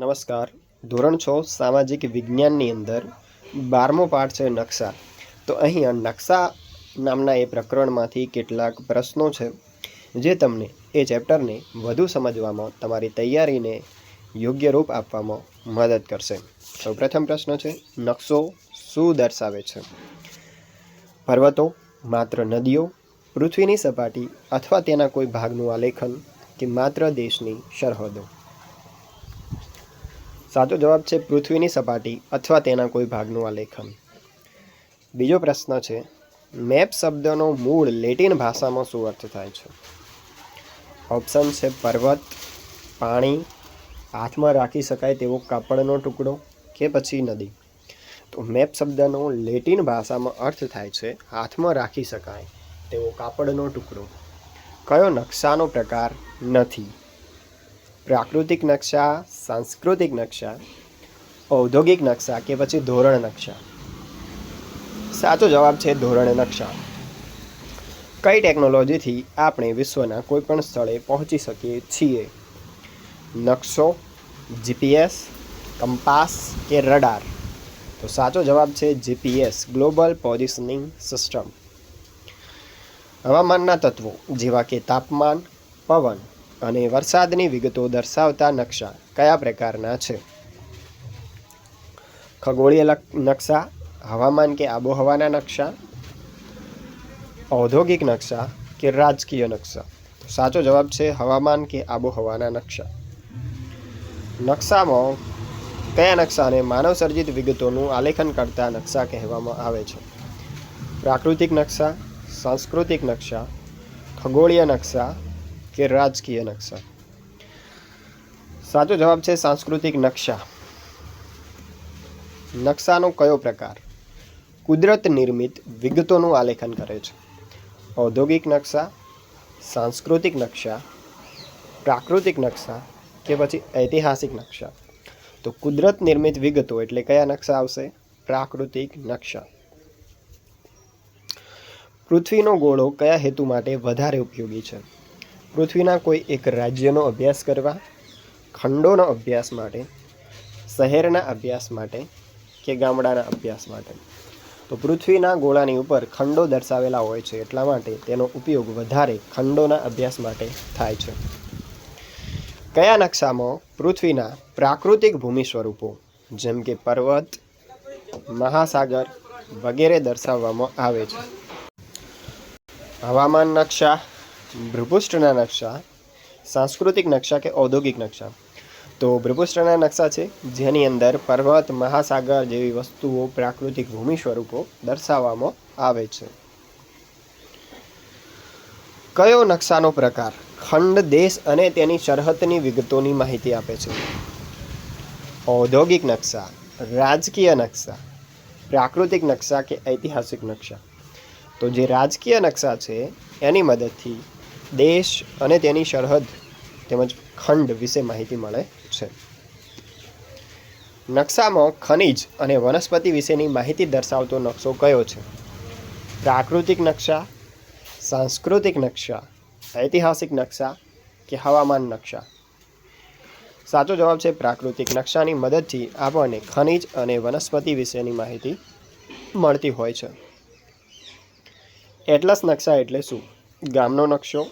નમસ્કાર. ધોરણ છ, સામાજિક વિજ્ઞાનની અંદર બારમો પાઠ છે નકશા. તો અહીંયા નકશા નામના એ પ્રકરણમાંથી કેટલાક પ્રશ્નો છે, જે તમને એ ચેપ્ટરને વધુ સમજવામાં, તમારી તૈયારીને યોગ્ય રૂપ આપવામાં મદદ કરશે. સૌપ્રથમ પ્રથમ પ્રશ્ન છે, નકશો શું દર્શાવે છે? પર્વતો, માત્ર નદીઓ, પૃથ્વીની સપાટી અથવા તેના કોઈ ભાગનું આલેખન કે માત્ર દેશની સરહદો? સાચો જવાબ છે પૃથ્વીની સપાટી અથવા તેના કોઈ ભાગનું આલેખન બીજો પ્રશ્ન છે, મેપ શબ્દનો મૂળ લેટિન ભાષામાં શું અર્થ થાય છે? ઓપ્શન છે પર્વત, પાણી, હાથમાં રાખી શકાય તેવો કાપડનો ટુકડો કે પછી નદી. તો મેપ શબ્દનો લેટિન ભાષામાં અર્થ થાય છે, હાથમાં રાખી શકાય તેવો કાપડનો ટુકડો. કયો નકશાનો પ્રકાર નથી? પ્રાકૃતિક નકશા સાંસ્કૃતિક નકશા, ઔદ્યોગિક નકશા કે પછી ધોરણ નકશા? સાચો જવાબ છે ધોરણ નકશા. કઈ ટેકનોલોજીથી આપણે વિશ્વના કોઈપણ સ્થળે પહોંચી શકીએ છીએ? નકશો, જીપીએસ, કંપાસ કે રડાર? તો સાચો જવાબ છે જીપીએસ ગ્લોબલ પોઝિશનિંગ સિસ્ટમ હવામાનના તત્વો જેવા કે તાપમાન, પવન અને વરસાદની વિગતો દર્શાવતા નકશા કયા પ્રકારના છે? ખગોળીય નકશા, હવામાન કે આબોહવાના નકશા? ઔદ્યોગિક નકશા કે રાજકીય નકશા? સાચો જવાબ છે હવામાન કે આબોહવાના નકશા. નકશામાં કયા નકશાને માનવસર્જિત વિગતોનું આલેખન કરતા નકશા કહેવામાં આવે છે? પ્રાકૃતિક નકશા, સાંસ્કૃતિક નકશા, ખગોળીય નકશા કે રાજકીય નકશા? સાચો જવાબ છે સાંસ્કૃતિક નકશા. નકશાનો કયો પ્રકાર? કુદરત નિર્મિત વિગતોનું આલેખન કરે છે. ઔદ્યોગિક નકશા, સાંસ્કૃતિક નકશા, પ્રાકૃતિક નકશા કે પછી ઐતિહાસિક નકશા? તો કુદરત નિર્મિત વિગતો એટલે કયા નકશા આવશે? પ્રાકૃતિક નકશા. પૃથ્વીનો ગોળો કયા હેતુ માટે વધારે ઉપયોગી છે? પૃથ્વીના કોઈ એક રાજ્યનો અભ્યાસ કરવા, ખંડોનો અભ્યાસ માટે, શહેરના અભ્યાસ માટે કે ગામડાના અભ્યાસ માટે. તો પૃથ્વીના ગોળાની ઉપર ખંડો દર્શાવેલા હોય છે એટલા માટે તેનો ઉપયોગ વધારે ખંડોના અભ્યાસ માટે થાય છે. કયા નકશામાં પૃથ્વીના પ્રાકૃતિક ભૂમિ સ્વરૂપો, જેમ કે પર્વત, મહાસાગર વગેરે દર્શાવવામાં આવે છે? હવામાન નકશા ભૂપૃષ્ઠના નકશા સાંસ્કૃતિક નકશા કે ઔદ્યોગિક નકશા? તો ભૂપૃષ્ઠના નકશા છે, જેની અંદર પર્વત, મહાસાગર જેવી વસ્તુઓ પ્રાકૃતિક ભૂમિ સ્વરૂપો દર્શાવવામાં આવે છે. કયો નકશાનો પ્રકાર? ખંડ, દેશ અને તેની સરહદની વિગતોની માહિતી આપે છે. ઔદ્યોગિક નકશા, રાજકીય નકશા, પ્રાકૃતિક નકશા કે ઐતિહાસિક નકશા? તો જે રાજકીય નકશા છે, એની મદદથી દેશ અને તેની સરહદ તેમજ ખંડ વિશે માહિતી મળે છે. નકશામાં ખનિજ અને વનસ્પતિ વિશેની માહિતી દર્શાવતો નકશો કયો છે? પ્રાકૃતિક નકશા, સાંસ્કૃતિક નકશા, ઐતિહાસિક નકશા કે હવામાન નકશા? સાચો જવાબ છે પ્રાકૃતિક નકશાની મદદથી આપણને ખનિજ અને વનસ્પતિ વિશેની માહિતી મળતી હોય છે. એટલસ નકશા એટલે શું? ગામનો નકશો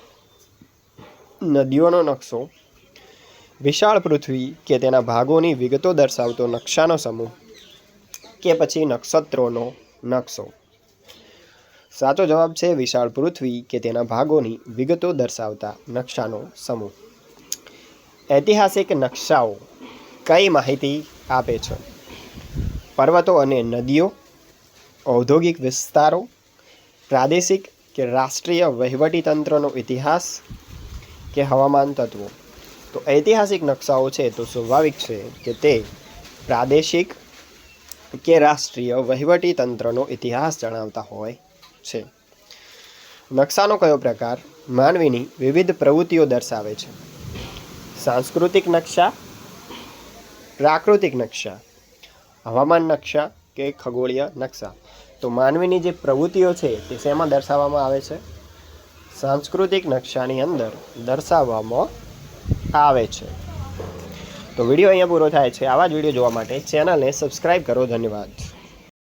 નદીઓનો નકશો, વિશાળ પૃથ્વી કે તેના ભાગોની વિગતો દર્શાવતો નકશાનો સમૂહ, કે પછી નક્ષત્રોનો નકશો. સાચો જવાબ છે વિશાળ પૃથ્વી કે તેના ભાગોની વિગતો દર્શાવતા નકશાનો સમૂહ. ઐતિહાસિક નકશાઓ કઈ માહિતી આપે છે? પર્વતો અને નદીઓ, ઔદ્યોગિક વિસ્તારો, પ્રાદેશિક કે રાષ્ટ્રીય વહીવટીતંત્રનો ઇતિહાસ કે હવામાન તત્વો. તો ઐતિહાસિક નકશાઓ છે તો સ્વાભાવિક છે કે તે પ્રાદેશિક કે રાષ્ટ્રીય વહીવટી તંત્રનો ઇતિહાસ જણાવતા હોય છે. નકશાનો કયો પ્રકાર? માનવીની વિવિધ પ્રવૃત્તિઓ દર્શાવે છે. સાંસ્કૃતિક નકશા, પ્રાકૃતિક નકશા, હવામાન નકશા કે ખગોળીય નકશા. તો માનવીની જે પ્રવૃત્તિઓ છે તે શેમાં દર્શાવવામાં આવે છે? સાંસ્કૃતિક નકશાની અંદર દર્શાવવામાં આવે છે. તો વીડિયો અહીંયા પૂરો થાય છે. આવા જ વીડિયો જોવા માટે ચેનલને સબસ્ક્રાઈબ કરો. ધન્યવાદ.